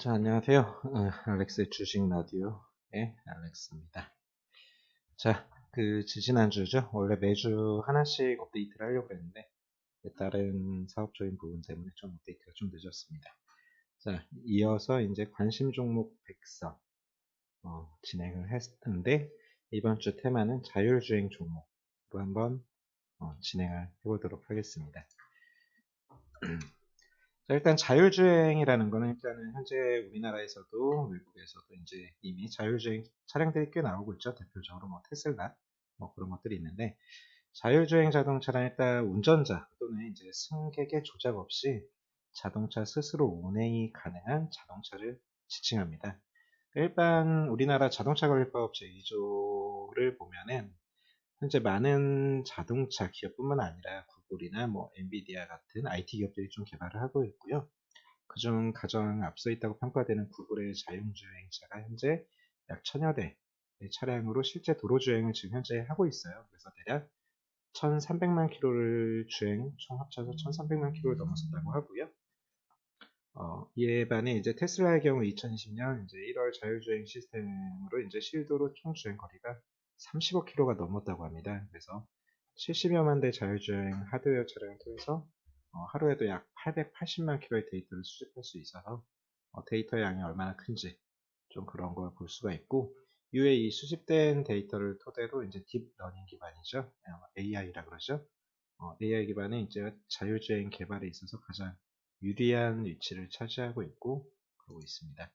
자, 안녕하세요. 어, 알렉스의 주식 라디오의 알렉스입니다. 자, 그 지지난주죠. 원래 매주 하나씩 업데이트를 하려고 했는데 다른 사업적인 부분 때문에 좀 업데이트가 좀 늦었습니다. 자, 이어서 이제 관심 종목 백서 어, 진행을 했는데 이번 주 테마는 자율주행 종목으로 한번 어, 진행을 해보도록 하겠습니다. 자, 일단 자율주행이라는 거는 일단은 현재 우리나라에서도 외국에서도 이제 이미 자율주행 차량들이 꽤 나오고 있죠. 대표적으로 뭐 테슬라 뭐 그런 것들이 있는데 자율주행 자동차는 일단 운전자 또는 이제 승객의 조작 없이 자동차 스스로 운행이 가능한 자동차를 지칭합니다. 일반 우리나라 자동차 관리법 제2조를 보면은 현재 많은 자동차 기업뿐만 아니라 구글이나 뭐 엔비디아 같은 IT 기업들이 좀 개발을 하고 있고요. 그중 가장 앞서 있다고 평가되는 구글의 자율주행차가 현재 약 천여 대 차량으로 실제 도로 주행을 지금 현재 하고 있어요. 그래서 대략 1300만 킬로를 주행, 총 합쳐서 1300만 킬로를 넘었었다고 하고요. 어, 이에 반해 이제 테슬라의 경우 2020년 이제 1월 자율주행 시스템으로 이제 실도로 총 주행 거리가 35km가 넘었다고 합니다. 그래서 70여만 대 자율주행 하드웨어 차량을 통해서 어, 하루에도 약 880만 킬로의 데이터를 수집할 수 있어서 어, 데이터 양이 얼마나 큰지 좀 그런 걸 볼 수가 있고 이후에 이 수집된 데이터를 토대로 이제 딥러닝 기반이죠 AI라 그러죠 어, AI 기반의 이제 자율주행 개발에 있어서 가장 유리한 위치를 차지하고 있고 그러고 있습니다.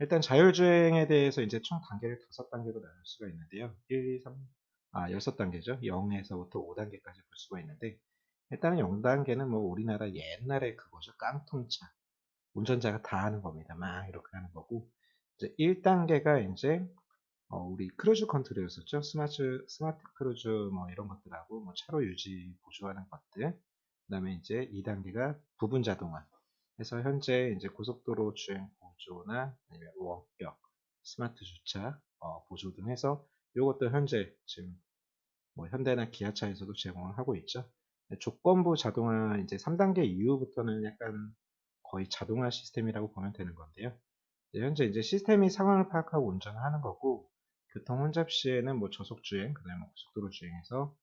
일단 자율주행에 대해서 이제 총 단계를 다섯 단계로 나눌 수가 있는데요. 1, 2, 3, 아, 6단계죠. 0에서부터 5단계까지 볼 수가 있는데, 일단은 0단계는 뭐 우리나라 옛날에 그거죠. 깡통차. 운전자가 다 하는 겁니다. 막 이렇게 하는 거고, 이제 1단계가 이제, 어, 우리 크루즈 컨트롤이었었죠. 스마트, 스마트 크루즈 뭐 이런 것들하고, 뭐 차로 유지 보조하는 것들. 그 다음에 이제 2단계가 부분 자동화. 그래서 현재 이제 고속도로 주행 보조나 아니면 원격, 스마트 주차 어, 보조 등 해서 이것도 현재 지금 뭐 현대나 기아차에서도 제공을 하고 있죠. 조건부 자동화 이제 3단계 이후부터는 약간 거의 자동화 시스템이라고 보면 되는 건데요. 현재 이제 시스템이 상황을 파악하고 운전을 하는 거고 교통 혼잡 시에는 뭐 저속 주행, 그다음에 고속도로 주행에서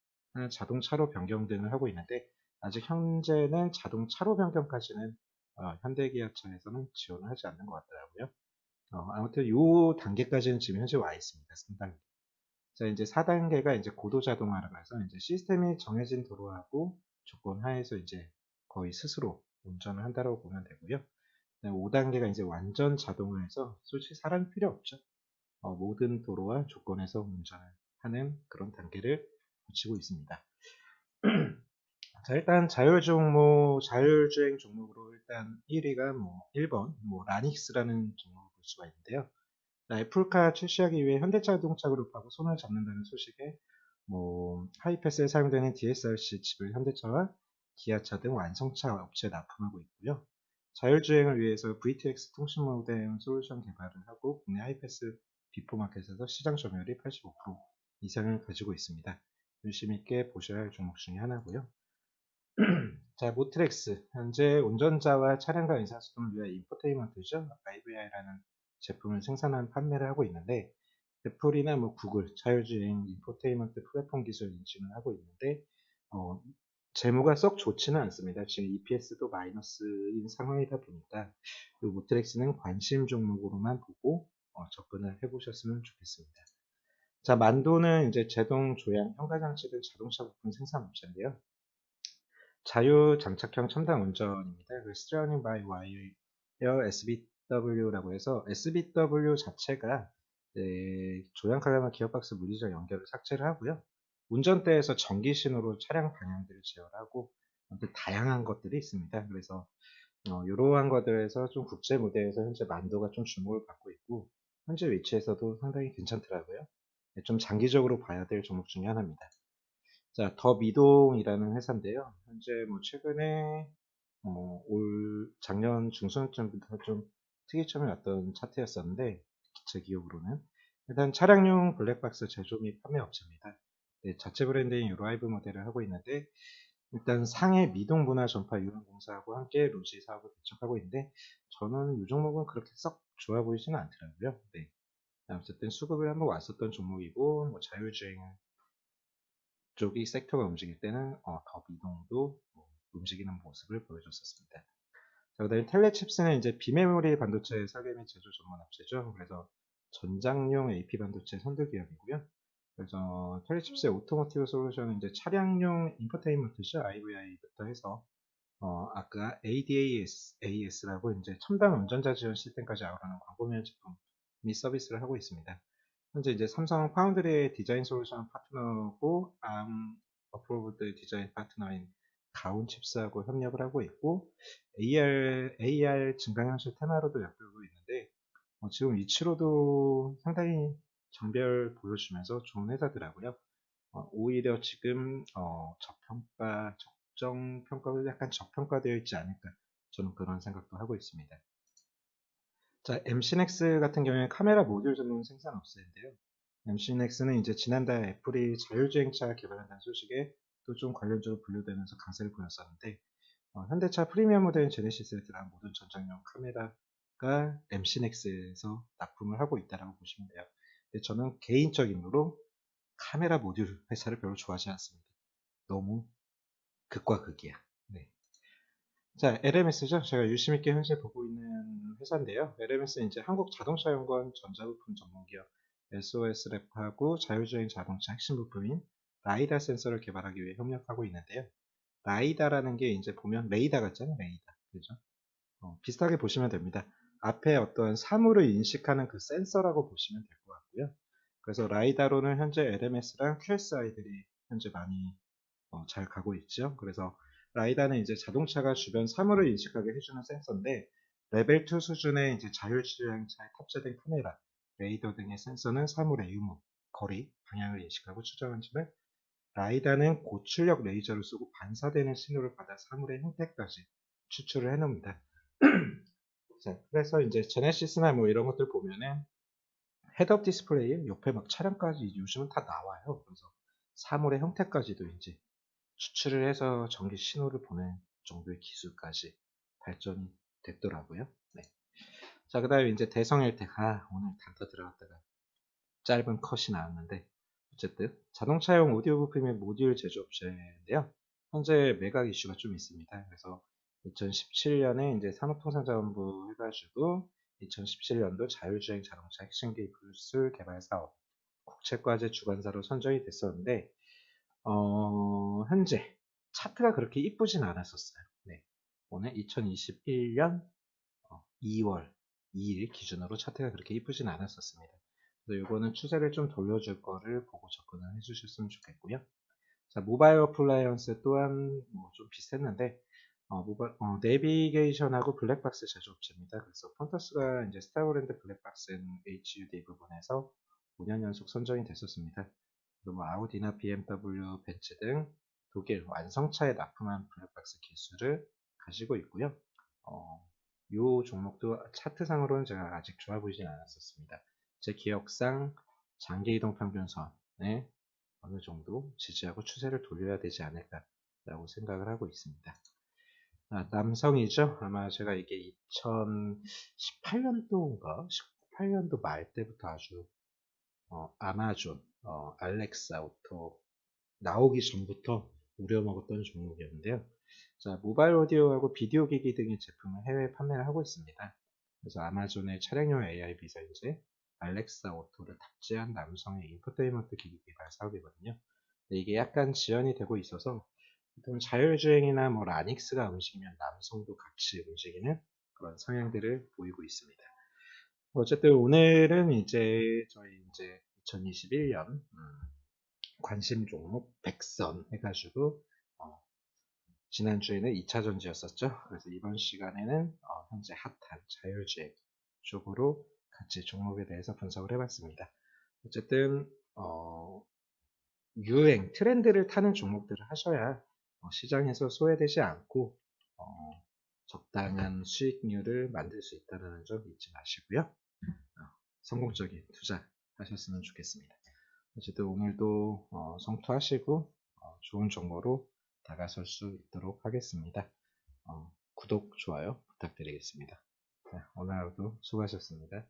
자동차로 변경 등을 하고 있는데 아직 현재는 자동차로 변경까지는 어, 현대기아차에서는 지원을 하지 않는 것 같더라고요. 어, 아무튼 이 단계까지는 지금 현재 와 있습니다. 3단계. 자, 이제 4단계가 이제 고도 자동화라고 해서 이제 시스템이 정해진 도로하고 조건 하에서 이제 거의 스스로 운전을 한다고 보면 되고요. 5단계가 이제 완전 자동화해서 솔직히 사람이 필요 없죠. 어, 모든 도로와 조건에서 운전을 하는 그런 단계를 거치고 있습니다. 자, 일단 자율 종목, 자율주행 종목으로 일단 1위가 뭐 1번, 뭐 라닉스라는 종목을 볼 수가 있는데요. 자, 애플카 출시하기 위해 현대자동차 그룹하고 손을 잡는다는 소식에 뭐 하이패스에 사용되는 DSRC 칩을 현대차와 기아차 등 완성차 업체에 납품하고 있고요. 자율주행을 위해서 VTX 통신 모뎀 솔루션 개발을 하고 국내 하이패스 비포마켓에서 시장 점유율이 85% 이상을 가지고 있습니다. 열심히 있게 보셔야 할 종목 중에 하나고요. 자, 모트렉스. 현재 운전자와 차량과 의사소통을 위한 인포테인먼트죠. IVI라는 제품을 생산한 판매를 하고 있는데, 애플이나 뭐 구글, 자율주행 인포테인먼트 플랫폼 기술 인증을 하고 있는데, 어, 재무가 썩 좋지는 않습니다. 지금 EPS도 마이너스인 상황이다 보니까, 이 모트렉스는 관심 종목으로만 보고 어, 접근을 해보셨으면 좋겠습니다. 자, 만도는 이제 제동 조향 현가장치 등 자동차 부품 생산 업체인데요. 자유 장착형 첨단 운전입니다. 그 스트리밍 바이 와이어 SBW라고 해서 SBW 자체가 조향 칼럼과 기어박스 물리적 연결을 삭제를 하고요. 운전대에서 전기 신호로 차량 방향들을 제어하고 다양한 것들이 있습니다. 그래서 어, 이러한 것들에서 좀 국제 무대에서 현재 만도가 좀 주목을 받고 있고 현재 위치에서도 상당히 괜찮더라고요. 네, 좀 장기적으로 봐야 될 종목 중에 하나입니다. 자, 더 미동이라는 회사인데요. 현재 뭐 최근에 어, 올 작년 중순쯤부터 좀 특이점이 왔던 차트였었는데 기체 기업으로는 일단 차량용 블랙박스 제조 및 판매 업체입니다. 네, 자체 브랜드인 유라이브 모델을 하고 있는데 일단 상해 미동분할 전파 유흥공사하고 함께 로지 사업을 개척하고 있는데 저는 이 종목은 그렇게 썩 좋아 보이지는 않더라고요. 네. 어쨌든 수급을 한번 왔었던 종목이고 뭐 자율주행 쪽이 섹터가 움직일 때는 어, 더 미동도 뭐 움직이는 모습을 보여줬었습니다. 자, 그다음에 텔레칩스는 이제 비메모리 반도체 설계 및 제조 전문 업체죠. 그래서 전장용 AP 반도체 선두 기업이고요. 그래서 텔레칩스의 오토모티브 솔루션은 이제 차량용 인포테인먼트죠. IVI부터 해서 어, 아까 ADAS, AS라고 이제 첨단 운전자 지원 시스템까지 아우르는 광고면 제품 및 서비스를 하고 있습니다. 현재 이제 삼성 파운드리의 디자인 솔루션 파트너고 암 어프로브드 디자인 파트너인 가온칩스하고 협력을 하고 있고 AR, AR 증강 현실 테마로도 엮이고 있는데 어, 지금 이치로도 상당히 정별 보여주면서 좋은 회사더라고요. 어, 오히려 지금 어, 저평가, 적정 평가도 약간 저평가되어 있지 않을까 저는 그런 생각도 하고 있습니다. 자, MCNX 같은 경우에 카메라 모듈 전문 생산 업체인데요. MCNX는 이제 지난달 애플이 자율주행차 개발한다는 소식에 또 좀 관련적으로 분류되면서 강세를 보였었는데 어, 현대차 프리미엄 모델인 제네시스에 들어간 모든 전장용 카메라가 MCNX에서 납품을 하고 있다고 보시면 돼요. 저는 개인적인으로 카메라 모듈 회사를 별로 좋아하지 않습니다. 너무 극과 극이야. 네. 자, LMS죠. 제가 유심 있게 현재 보고 있는 회사인데요. LMS는 이제 한국 자동차 연구원 전자부품 전문기업 SOS랩하고 자율주행 자동차 핵심 부품인 라이다 센서를 개발하기 위해 협력하고 있는데요. 라이다라는 게 이제 보면 레이다 같잖아요. 레이다. 그죠? 어, 비슷하게 보시면 됩니다. 앞에 어떤 사물을 인식하는 그 센서라고 보시면 될 것 같고요. 그래서 라이다로는 현재 LMS랑 QSI들이 현재 많이 어, 잘 가고 있죠. 그래서 라이다는 이제 자동차가 주변 사물을 인식하게 해주는 센서인데 레벨 2 수준의 이제 자율주행차에 탑재된 카메라, 레이더 등의 센서는 사물의 유무, 거리, 방향을 인식하고 추정하지만 라이다는 고출력 레이저를 쓰고 반사되는 신호를 받아 사물의 형태까지 추출을 해놓습니다. 자, 그래서 이제 제네시스나 뭐 이런 것들 보면은 헤드업 디스플레이 옆에 막 차량까지 요즘은 다 나와요. 그래서 사물의 형태까지도 이제 추출을 해서 전기 신호를 보낸 정도의 기술까지 발전이 됐더라고요. 네. 자, 그 다음에 이제 대성 혜택. 아, 오늘 단터 들어갔다가 짧은 컷이 나왔는데, 어쨌든 자동차용 오디오 부품의 모듈 제조업체인데요. 현재 매각 이슈가 좀 있습니다. 그래서 2017년에 이제 산업통상자원부 해가지고 2017년도 자율주행 자동차 핵심 기술 개발 사업 국책과제 주관사로 선정이 됐었는데 어, 현재 차트가 그렇게 이쁘진 않았었어요. 네. 오늘 2021년 2월 2일 기준으로 차트가 그렇게 이쁘진 않았었습니다. 그래서 이거는 추세를 좀 돌려줄 거를 보고 접근을 해주셨으면 좋겠고요. 자, 모바일 어플라이언스 또한 뭐 좀 비슷했는데 어, 모바일, 어, 내비게이션하고 블랙박스 제조업체입니다. 그래서 펀터스가 이제 스타워랜드 블랙박스 HUD 부분에서 5년 연속 선정이 됐었습니다. 그리고 뭐 아우디나 BMW, 벤츠 등 독일 완성차에 납품한 블랙박스 기술을 가지고 있고요. 어, 이 종목도 차트상으로는 제가 아직 좋아 보이진 않았었습니다. 제 기억상 장기이동 평균선에 어느 정도 지지하고 추세를 돌려야 되지 않을까라고 생각을 하고 있습니다. 아, 남성이죠. 아마 제가 이게 2018년도인가 18년도 말 때부터 아주 어, 아마존, 어, 알렉사 오토 나오기 전부터 우려먹었던 종목이었는데요. 자, 모바일 오디오하고 비디오 기기 등의 제품을 해외 판매를 하고 있습니다. 그래서 아마존의 차량용 AI 비서인제 알렉사 오토를 탑재한 남성의 인포테인먼트 기기 개발 사업이거든요. 이게 약간 지연이 되고 있어서 보통 자율주행이나 뭐 라닉스가 움직이면 남성도 같이 움직이는 그런 성향들을 보이고 있습니다. 어쨌든 오늘은 이제 저희 이제 2021년 음, 관심 종목 100선 해가지고 어, 지난주에는 2차 전지였었죠. 그래서 이번 시간에는 어, 현재 핫한 자율주행 쪽으로 같이 종목에 대해서 분석을 해봤습니다. 어쨌든 어, 유행 트렌드를 타는 종목들을 하셔야 어, 시장에서 소외되지 않고 어, 적당한 수익률을 만들 수 있다는 점 잊지 마시고요. 어, 성공적인 투자 하셨으면 좋겠습니다. 어쨌든 오늘도 성투하시고 좋은 정보로 다가설 수 있도록 하겠습니다. 어, 구독, 좋아요 부탁드리겠습니다. 자, 오늘 하루도 수고하셨습니다.